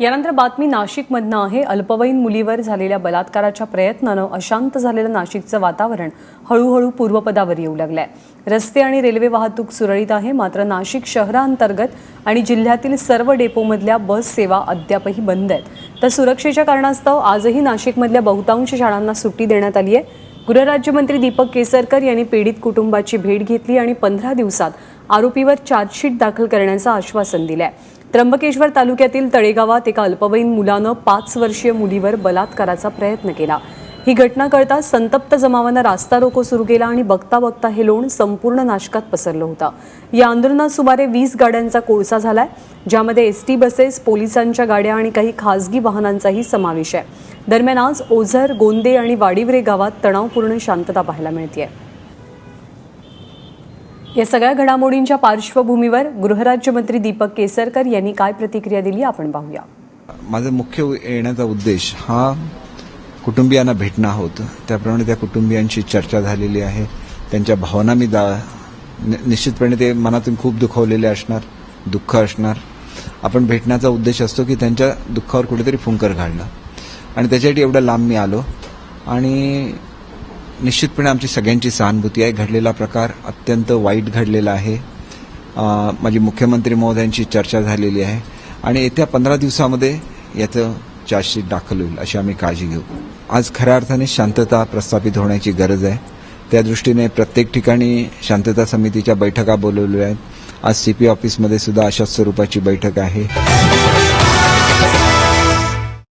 यानंतर बातमी नाशिकमधनं आहे. अल्पवयीन मुलीवर झालेल्या बलात्काराच्या प्रयत्नानं अशांत झालेलं नाशिकचं वातावरण हळूहळू पूर्वपदावर येऊ लागलंय. रस्ते आणि रेल्वे वाहतूक सुरळीत आहे. मात्र नाशिक शहरांतर्गत आणि जिल्ह्यातील सर्व डेपोमधल्या बस सेवा अद्यापही बंद आहेत. तर सुरक्षेच्या कारणास्तव आजही नाशिकमधल्या बहुतांश शाळांना सुट्टी देण्यात आली आहे. गृहराज्यमंत्री दीपक केसरकर यांनी पीडित कुटुंबाची भेट घेतली आणि पंधरा दिवसात आरोपीवर चार्जशीट दाखल करण्याचं आश्वासन दिलं आहे त्र्यंबकेश्वर तालुक्यातील तळेगावात एका अल्पवयीन मुलानं पाच वर्षीय मुलीवर बलात्काराचा प्रयत्न केला. ही घटना कळताच संतप्त जमावानं रास्ता रोको सुरू केला आणि बघता बघता हे लोण संपूर्ण नाशकात पसरलं होतं. या आंदोलनात सुमारे वीस गाड्यांचा कोळसा झालाय ज्यामध्ये एस टी बसेस पोलिसांच्या गाड्या आणि काही खासगी वाहनांचाही समावेश आहे. दरम्यान आज ओझर गोंदे आणि वाडिवरे गावात तणावपूर्ण शांतता पाहायला मिळते या सगळ्या घडामोडींच्या पार्श्वभूमीवर गृहराज्यमंत्री दीपक केसरकर यांनी काय प्रतिक्रिया दिली आपण पाहूया. माझा मुख्य येण्याचा उद्देश हा कुटुंबियांना भेटणं होतं. त्याप्रमाणे त्या कुटुंबियांशी चर्चा झालेली आहे. त्यांच्या भावना मी दा निश्चितपणे ते मनातून खूप दुखावलेले असणार दुःख असणार. आपण भेटण्याचा उद्देश असतो की त्यांच्या दुःखावर कुठेतरी फुंकर घालणं. आणि त्याच्यासाठी एवढं लांब मी आलो. आणि निश्चितपणे आमची सगळ्यांची सहानुभूती आहे. घडलेला प्रकार अत्यंत वाईट घडलेला आहे. माझी मुख्यमंत्री महोदयांची चर्चा झालेली आहे. आणि येत्या पंधरा दिवसामध्ये याचं चार्जशीट दाखल होईल अशी आम्ही काळजी घेऊ. आज खऱ्या अर्थाने शांतता प्रस्थापित होण्याची गरज आहे. त्या दृष्टीने प्रत्येक ठिकाणी शांतता समितीच्या बैठका बोलवल्या आहेत. आज सीपी ऑफिसमध्ये सुद्धा अशाच स्वरूपाची बैठक आहे.